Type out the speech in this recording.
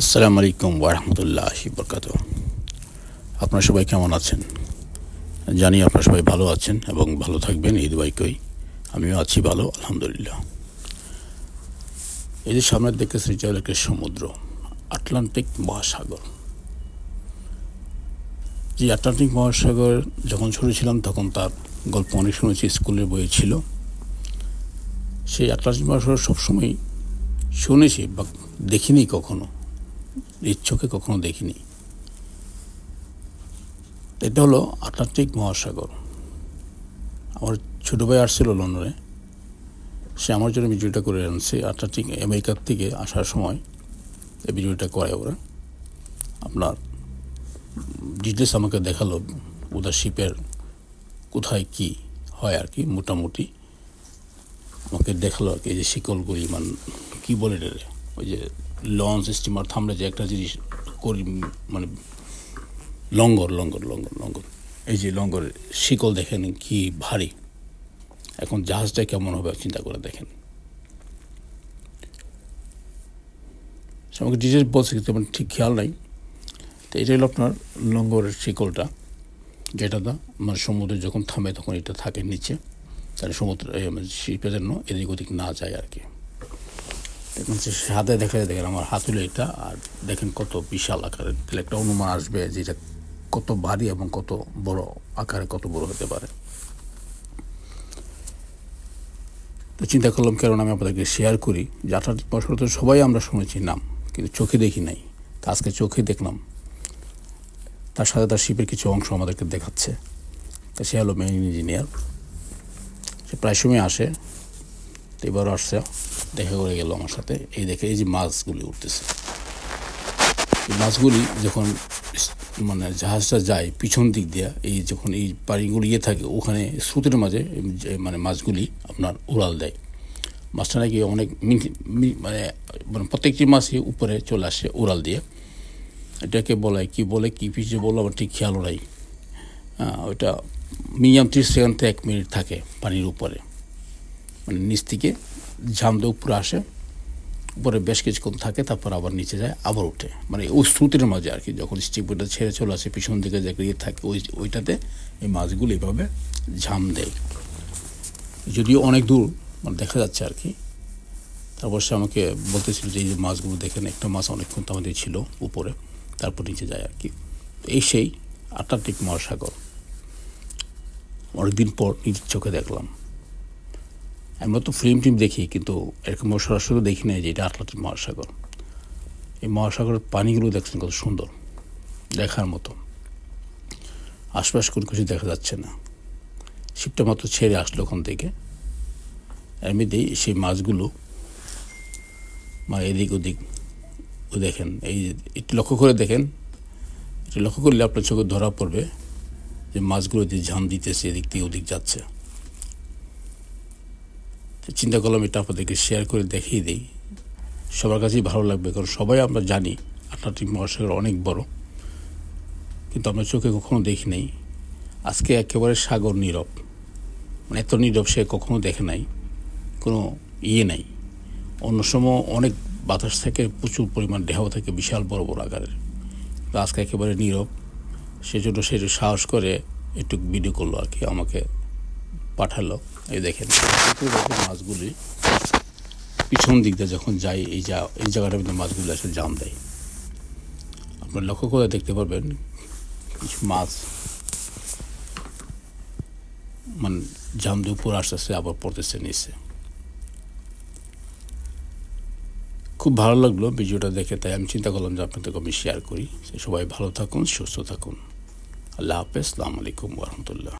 আসসালামু আলাইকুম ওরহমতুল্লাহ বরকাত আপনারা সবাই কেমন আছেন? জানি আপনারা সবাই ভালো আছেন এবং ভালো থাকবেন ঈদ বাইকই আমিও আছি ভালো, আলহামদুলিল্লাহ। এই যে সামনের দিকে শ্রীচলের সমুদ্র, আটলান্টিক মহাসাগর। যে আটলান্টিক মহাসাগর যখন ছোটো ছিলাম, তখন তার গল্প অনেক শুনেছি, স্কুলের বইয়ে ছিল। সেই আটলান্টিক মহাসাগর সবসময় শুনেছি বা দেখিনি কখনো। চোখে কখনো দেখিনি। এটা হলো আটলান্টিক মহাসাগর। আমার ছোটো ভাই আসছিল লন্ডনে। সে আমার জন্য ভিডিওটা করে আনছে। আটলান্টিক আমেরিকার থেকে আসার সময় এই ভিডিওটা করে ওরা। আপনার ডিটেলস আমাকে দেখাল ওদের শিপের কোথায় কি হয় আর কি, মোটামুটি। আমাকে দেখাল আর কি যে শিকলগুলি মান কী বলে রে ওই যে লঞ্চ স্টিমার, থামলে যে একটা জিনিস করি মানে লঙ্গর লঙ্গর লঙ্গর লঙ্গর। এই যে লঙ্গরের শিকল দেখেন কি ভারী। এখন জাহাজটা কেমন হবে চিন্তা করে দেখেন। আমাকে ডিটেলস বলছে, কিন্তু আমার ঠিক খেয়াল নাই। তো এটা হলো আপনার লঙ্গরের শিকলটা, যেটা দা মানে সমুদ্রে যখন থামে তখন এটা থাকে নিচে। তাহলে সমুদ্র শিল্পের জন্য এদিক ওদিক না যায় আর কি। দেখুন সে হাতে দেখা যায় দেখেন আমার হাত হলো এটা, আর দেখেন কত বিশাল আকারের তাহলে একটা অনুমান আসবে যে এটা কত ভারী এবং কত বড় আকারে কত বড় হতে পারে। তো চিন্তা করলাম, কারণ আমি আপনাদেরকে শেয়ার করি যে আটলান্টিক মহাসাগর তো সবাই আমরা শুনেছি নাম, কিন্তু চোখে দেখি নাই। তা আজকে চোখে দেখলাম, তার সাথে তার শিপের কিছু অংশ আমাদেরকে দেখাচ্ছে। তা সে হলো মেইন ইঞ্জিনিয়ার সে প্রায় সময় আসে, তো এবারও আসছে। দেখা করে গেল আমার সাথে। এই দেখে এই যে মাছগুলি উঠতেছে। মাছগুলি যখন মানে জাহাজটা যায় পিছন দিক দিয়ে, এই যখন এই পানিগুলি ইয়ে থাকে, ওখানে স্রোতের মাঝে মানে মাছগুলি আপনার উড়াল দেয়। মাছটা নাকি অনেক মানে মানে প্রত্যেকটি মাছই উপরে চলে আসে উড়াল দিয়ে। এটাকে বলে, কি বলে, কি পিছিয়ে বলল আমার ঠিক খেয়ালও নাই। হ্যাঁ ওইটা মিনিমাম ত্রিশ সেকেন্ড থেকে এক মিনিট থাকে পানির উপরে। মানে নিচ থেকে ঝাম উপরে আসে, উপরে বেশ কিছুক্ষণ থাকে, তারপর আবার নিচে যায়, আবার উঠে। মানে ওই স্রোতের মাঝে আর কি, যখন স্টিপটা ছেড়ে চলে আসে, পিছন দিকে যে ইয়ে থাকে, ওই, ওইটাতে এই মাছগুলো এইভাবে ঝাম দেয়। যদিও অনেক দূর মানে দেখা যাচ্ছে আর কি। তারপর সে আমাকে বলতেছিল যে এই যে মাছগুলো দেখেন, একটা মাছ অনেকক্ষণ তো আমাদের ছিল উপরে, তারপর নিচে যায় আর কি। এই সেই আটলান্টিক মহাসাগর। অনেকদিন পর নিজের চোখে দেখলাম। আমরা তো ফিল্ম টিম দেখি, কিন্তু এরকম সরাসরি দেখি না যে এটা আটলান্টিক মহাসাগর। এই মহাসাগরের পানিগুলো দেখছেন কত সুন্দর, দেখার মতো। আশপাশ কোনো কিছু দেখা যাচ্ছে না। শিপটা মাত্র ছেড়ে আসলো ওখান থেকে। এমনিতেই সেই মাছগুলো মানে এদিক ওদিক, ও দেখেন, এই একটু লক্ষ্য করে দেখেন, একটু লক্ষ্য করলে আপনার চোখে ধরা পড়বে যে মাছগুলো যে ঝাম দিতেছে, এদিক থেকে ওদিক যাচ্ছে। চিন্তা করলাম এটা আপনাদেরকে শেয়ার করে দেখিয়ে দিই। সবার কাছেই ভালো লাগবে, কারণ সবাই আমরা জানি আটলান্টিক মহাসাগর অনেক বড়। কিন্তু আমরা চোখে কখনো দেখি নাই। আজকে একেবারে সাগর নীরব। মানে এত নীরব সে কখনো দেখে নাই। কোনো ইয়ে নাই। অন্য সময় অনেক বাতাস থেকে প্রচুর পরিমাণ ঢেউ থাকে বিশাল বড় বড় আকারের। আজকে একেবারে নীরব। সেজন্য সে সাহস করে একটু ভিডিও করল আর কি, আমাকে পাঠালো। এই দেখেন মাছগুলি পিছন দিক দিয়ে যখন যাই এই যা, এই জায়গাটার মধ্যে মাছগুলি আসলে জাম দেয়। আপনার লক্ষ্য করে দেখতে পারবেন, কিছু মাছ মানে জাম দিয়ে উপর আস্তে আবার পড়তেছে নিচে। খুব ভালো লাগল ভিডিওটা দেখে, তাই আমি চিন্তা করলাম যে আপনাদেরকে আমি শেয়ার করি। সবাই ভালো থাকুন, সুস্থ থাকুন। আল্লাহ হাফেজ, সালাম আলাইকুম রহমতুল্লাহ।